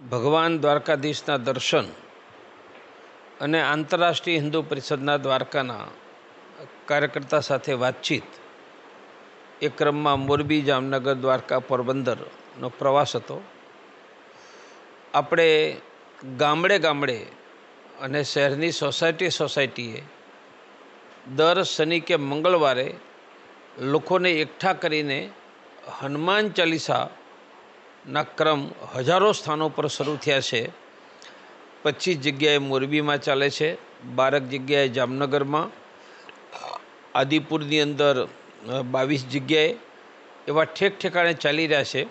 ભગવાન દ્વારકાધીશના દર્શન અને આંતરરાષ્ટ્રીય હિન્દુ પરિષદના દ્વારકાના કાર્યકર્તા સાથે વાતચીત એ ક્રમમાં મોરબી જામનગર દ્વારકા પોરબંદરનો પ્રવાસ હતો. આપણે ગામડે ગામડે અને શહેરની સોસાયટી સોસાયટીએ દર શનિ કે મંગળવારે લોકોને એકઠા કરીને હનુમાન ચાલીસાના ક્રમ હજારો સ્થાનો પર શરૂ થયા છે. પચીસ જગ્યાએ મોરબીમાં ચાલે છે. બારક જગ્યાએ જામનગરમાં. આદિપુરની અંદર બાવીસ જગ્યાએ એવા ઠેક ઠેકાણે ચાલી રહ્યા છે.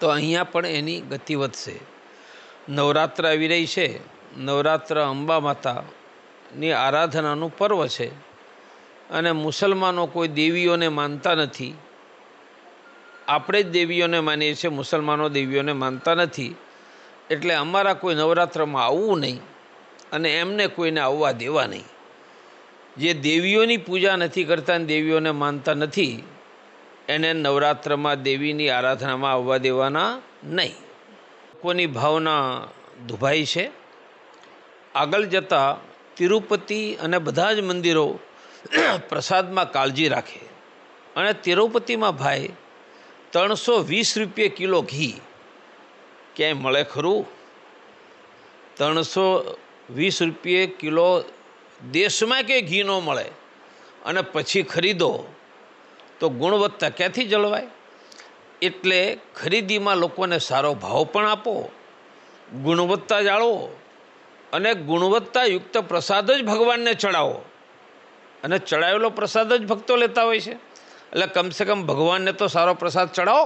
તો અહીંયા પણ એની ગતિ વધશે. નવરાત્ર આવી રહી છે. નવરાત્ર અંબા માતાની આરાધનાનું પર્વ છે. અને મુસલમાનો કોઈ દેવીઓને માનતા નથી. આપણે જ દેવીઓને માનીએ છીએ, મુસલમાનો દેવીઓને માનતા નથી. એટલે અમારા કોઈ નવરાત્રમાં આવવું નહીં અને એમને કોઈને આવવા દેવા નહીં. જે દેવીઓની પૂજા નથી કરતા અને દેવીઓને માનતા નથી, એને નવરાત્રમાં દેવીની આરાધનામાં આવવા દેવાના નહીં. લોકોની ભાવના દુભાઈ છે. આગળ જતાં તિરુપતિ અને બધા જ મંદિરો પ્રસાદમાં કાળજી રાખે. અને તિરુપતિમાં ભાઈ ત્રણસો વીસ રૂપિયે કિલો ઘી. ક્યાંય મળે ખરું? ત્રણસો વીસ રૂપિયે કિલો દેશમાં કે ઘી ન મળે? અને પછી ખરીદો. તો ગુણવત્તા ક્યાંથી જળવાય? એટલે ખરીદીમાં લોકોને સારો ભાવ પણ આપો, ગુણવત્તા જાળવો અને ગુણવત્તાયુક્ત પ્રસાદ જ ભગવાનને ચડાવો. અને ચડાવેલો પ્રસાદ જ ભક્તો લેતા હોય છે. એટલે કમસે કમ ભગવાનને તો સારો પ્રસાદ ચડાવો